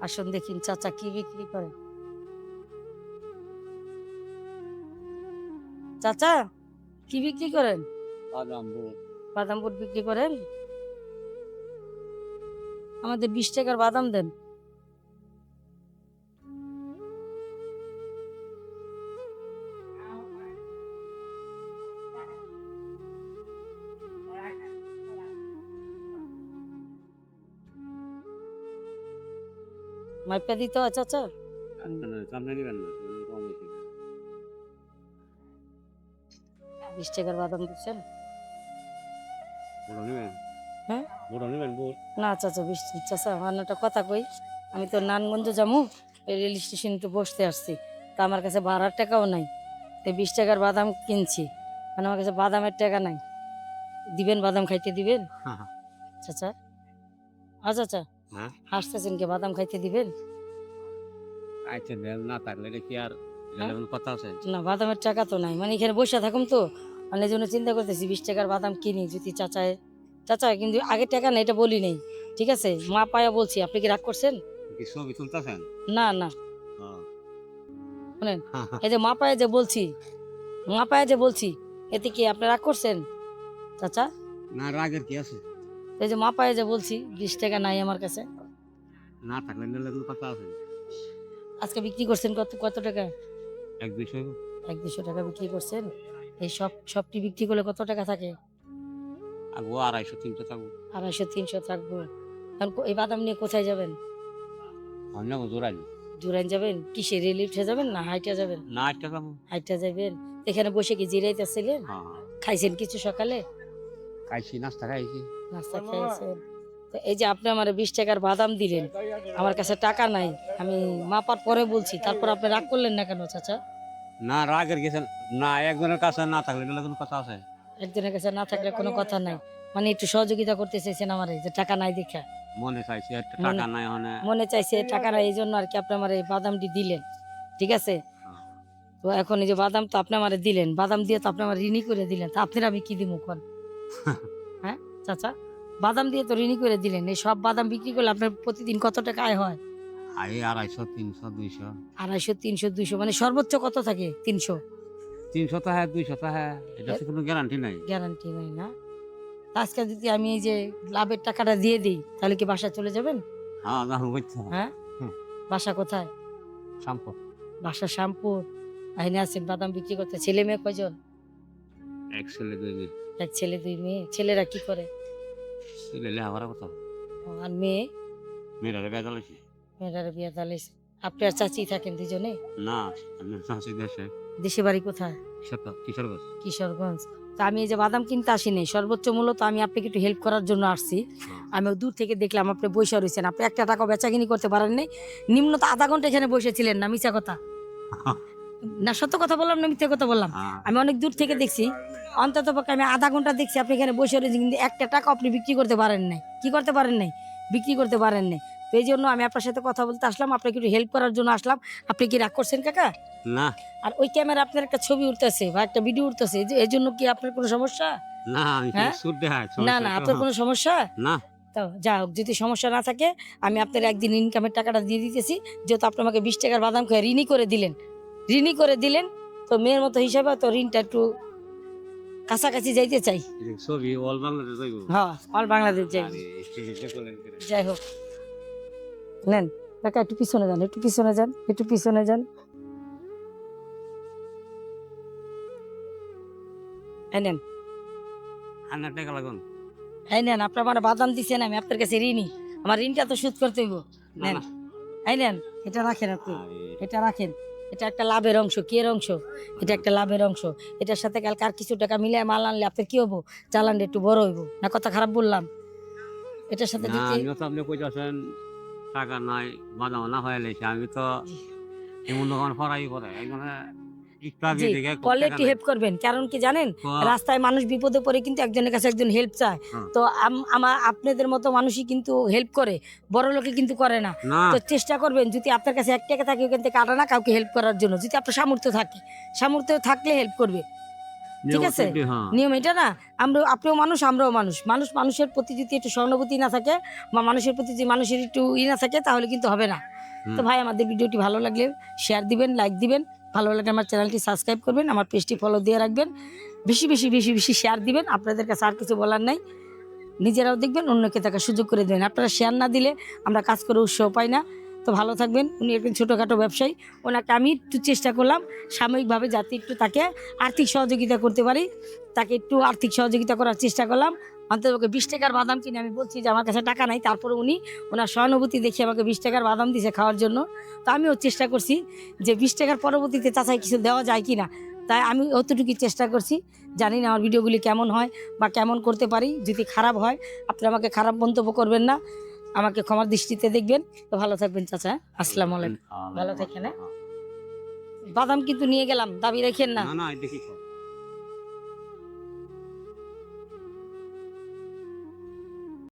আসুন দেখিন চাচা কি বিক্রি করে। চাচা কি বিক্রি করেন? বাদাম বুট। বাদাম বুট বিক্রি করেন? আমাদের বিশ টাকার বাদাম দেন। মাইপা দিতে হয় চাচা সামনে নেবেন না বিশ টাকার বাদাম দিচ্ছেন হ্যাঁ? না চাচা বিশ চাচা একটা কথা কই আমি তো নানগঞ্জ যাব রেল স্টেশনে তো বসতে আসছি তা আমার কাছে ভাড়ার টাকাও নাই তো বিশ টাকার বাদাম কিনছি মানে আমার কাছে বাদামের টাকা নাই দিবেন বাদাম খাইতে দিবেন চাচা আচ্ছা চাচা হ্যাঁ? হাসতেছেন কে বাদাম খাইতে দিবেন? আচ্ছা দেন না থাকলে এটা কি আর হ্যাঁ? কথা আছে? না বাদামের টাকা তো নাই। মানে এখানে বসে থাকুম তো মানে জন্য চিন্তা করতেছি বিশ টাকার বাদাম কিনি যদি চাচায় চাচা কিন্তু আগে টাকা নেই এটা বলি নেই। ঠিক আছে? মা পায়া বলছি আপনি কি রাগ করছেন? কি ছবি তুলতেছেন? না না। হ্যাঁ। এই যে মা পায়ে যে বলছি মা পায়ে যে বলছি এতে কি আপনি রাগ করছেন? চাচা? না রাগের কি আছে? এই যে মা পায়ে যে বলছি বিশ টাকা নাই আমার কাছে। না থাকলে কথা আছে। আজকে বিক্রি করছেন কত কত টাকা? এক দুইশো এক দুশো টাকা বিক্রি করছেন? এই সব সবটি বিক্রি করলে কত টাকা থাকে? আগো আড়াইশো তিনশো থাকব। আড়াইশো তিনশো থাকব। এখন এই বাদাম নিয়ে কোথায় যাবেন? অন্য জোড়াই। জুরাইন যাবেন? কিসে রেল উঠে যাবেন না হাইটা যাবেন? না একটা যাব। হাইটা যাবেন? এখানে বসে কি জিরাইতেছিলেন? হ্যাঁ হ্যাঁ। খাইছেন কিছু সকালে? খাইছি নাস্তা খাইছি। নাস্তা খেয়েছেন তো এই যে আপনি আমার বিশ টাকার বাদাম দিলেন আমার কাছে টাকা নাই আমি মাপার পরে বলছি তারপর আপনি রাগ করলেন না কেন চাচা? না রাগের গেছেন না একজনের কাছে না থাকলে কোনো কথা আছে? একজনের কাছে না থাকলে কোনো কথা নাই। মানে একটু সহযোগিতা করতে চাইছেন আমার যে টাকা নাই দেখা। মনে চাইছি মনে- টাকা নাই মানে মনে চাইছে টাকা নাই এই জন্য আর কি আপনি আমার এই বাদামটি দিলেন ঠিক আছে? তো এখন এই যে বাদাম তো আপনি আমার দিলেন বাদাম দিয়ে তো আপনি আমার ঋণই করে দিলেন তা আপনার আমি কি দিব কোন হ্যাঁ চাচা? বাদাম দিয়ে তো ঋণই করে দিলেন। এই সব বাদাম বিক্রি করলে আপনার প্রতিদিন কত টাকা আয় হয়? আই আড়াইশো তিনশো দুইশো। আড়াইশো তিনশো দুইশো মানে সর্বোচ্চ কত থাকে তিনশো? তিনশো টাকা দুইশো টাকা এটা তো কোনো গ্যারান্টি নাই। গ্যারান্টি নাই না? তা আজকে যদি আমি এই যে লাভের টাকাটা দিয়ে দিই তাহলে কি বাসা চলে যাবেন? হ্যাঁ হ্যাঁ? বাসা কোথায়? শ্যাম্পু বাসা শ্যামপুর। আহিনে আছেন বাদাম বিক্রি করতে। ছেলে মেয়ে কয়জন? এক ছেলে দুই মেয়ে। এক ছেলে দুই মেয়ে ছেলেরা কি করে? ছেলে লেখাপড়া কথা। আর মেয়ে? মেয়েরা বেজাল হয়েছে মেয়েরা বিয়ে তাহলে আপনি আর চাচি থাকেন দুজনে? না আমি শাসি দেশে। দেশে বাড়ি কোথায়? কিশোরগঞ্জ। কিশোরগঞ্জ। তা আমি এই যে বাদাম কিনতে আসিনি সর্বোচ্চ মূল্য তো আমি আপনাকে একটু হেল্প করার জন্য আসছি। আমি দূর থেকে দেখলাম আপনি বসে রয়েছেন। আপনি একটা টাকা বেচাকিনি করতে পারেন নাই নিম্ন তো আধা ঘণ্টা এখানে বসেছিলেন না মিছা কথা। না সত্য কথা বললাম না মিথ্যা কথা বললাম? হ্যাঁ। আমি অনেক দূর থেকে দেখছি। অন্তত পক্ষে আমি আধা ঘণ্টা দেখছি আপনি এখানে বসে রয়েছেন কিন্তু একটা টাকা আপনি বিক্রি করতে পারেন নাই। কি করতে পারেন নাই? বিক্রি করতে পারেন নাই। তো এই জন্য আমি আপনার সাথে কথা বলতে আসলাম আপনাকে একটু হেল্প করার জন্য আসলাম। আপনি কি রাগ করছেন কাকা? না। আর ওই ক্যামেরা আপনার একটা ছবি উঠতেছে বা একটা ভিডিও উঠতেছে এই যে- এর জন্য কি আপনার কোনো সমস্যা? না আমি হ্যাঁ? না না আপনার কোনো সমস্যা? না। তো যা হোক যদি সমস্যা না থাকে আমি আপনার একদিন ইনকামের টাকাটা দিয়ে দিতেছি যেহেতু আপনি আমাকে বিশ টাকার বাদাম খেয়ে ঋণই করে দিলেন। ঋণই করে দিলেন। তো মেয়ের মতো হিসাবে তো ঋণটা একটু কাছাকাছি যাইতে চাই। ছবি অল বাংলাদেশ যাইব। হ্যাঁ অল বাংলাদেশ যাই। যাই হোক। নেন কাকা একটু পিছনে যান একটু পিছনে যান একটু পিছনে যান। নেন। হান্নার টাকা লাগুন। এই নেন আপনার মানে বাদাম দিচ্ছেন আমি আপনার কাছে ঋণই আমার ঋণটা তো শোধ করতে হইব। নেন। এই নেন এটা রাখেন আপনি। এটা রাখেন। এটা একটা লাভের অংশ কি এর অংশ? এটা একটা লাভের অংশ। এটার সাথে কালকে আর কিছু টাকা মিলে মাল আনলে আপনার কি হব? চালানটা একটু বড় হইব। না কথা খারাপ বললাম। এটার সাথে আপনি কইতেছেন টাকা নাই বাদাম না হয়ে আমি তো এমন দোকান ফরাই করে একটু হেল্প করবেন। কারণ কি জানেন? হ্যাঁ। রাস্তায় মানুষ বিপদে পড়ে কিন্তু একজনের কাছে একজন হেল্প চায়। হ্যাঁ। তো আমার আপনাদের মতো মানুষই কিন্তু হেল্প করে। বড় লোকে কিন্তু করে না। তো চেষ্টা করবেন যদি আপনার কাছে এক টাকা থাকে ওখান থেকে কাটা না কাউকে হেল্প করার জন্য। যদি আপনার সামর্থ্য থাকে। সামর্থ্য থাকলে হেল্প করবে। ঠিক আছে? হ্যাঁ। নিয়ম এটা না? আমরা আপনিও মানুষ আমরাও মানুষ। মানুষ মানুষের প্রতি যদি একটু সহানুভূতি না থাকে বা মানুষের প্রতি যদি মানুষের একটু ই না থাকে তাহলে কিন্তু হবে না। তো। ভাই আমাদের ভিডিওটি ভালো লাগলে শেয়ার দিবেন লাইক দিবেন। ভালো লাগলে আমার চ্যানেলটি সাবস্ক্রাইব করবেন, আমার পেজটি ফলো দিয়ে রাখবেন। বেশি বেশি বেশি বেশি শেয়ার দিবেন। আপনাদের কাছে আর কিছু বলার নাই। নিজেরাও দেখবেন, অন্যকে তাকে সুযোগ করে দেবেন। আপনারা শেয়ার না দিলে আমরা কাজ করে উৎসাহ পাই না। তো ভালো থাকবেন। উনি একজন ছোটোখাটো ব্যবসায়ী। ওনাকে আমি একটু চেষ্টা করলাম সাময়িকভাবে যাতে একটু তাকে আর্থিক সহযোগিতা করতে পারি। তাকে একটু আর্থিক সহযোগিতা করার চেষ্টা করলাম। অন্তত ওকে বিশ টাকার বাদাম কিনে আমি বলছি যে আমার কাছে টাকা নাই। তারপরে উনি ওনার সহানুভূতি দেখে আমাকে বিশ টাকার বাদাম দিছে খাওয়ার জন্য। তো আমিও চেষ্টা করছি যে বিশ টাকার পরবর্তীতে চাচাই কিছু দেওয়া যায় কি না তাই আমি অতটুকু চেষ্টা করছি। জানি না আমার ভিডিওগুলি কেমন হয় বা কেমন করতে পারি। যদি খারাপ হয় আপনি আমাকে খারাপ মন্তব্য করবেন না। আমাকে ক্ষমার দৃষ্টিতে দেখবেন। তো ভালো থাকবেন চাচা। আসসালামু আলাইকুম। ভালো থাকেন, হ্যাঁ? বাদাম কিন্তু নিয়ে গেলাম দাবি রাখেন না। না দেখি।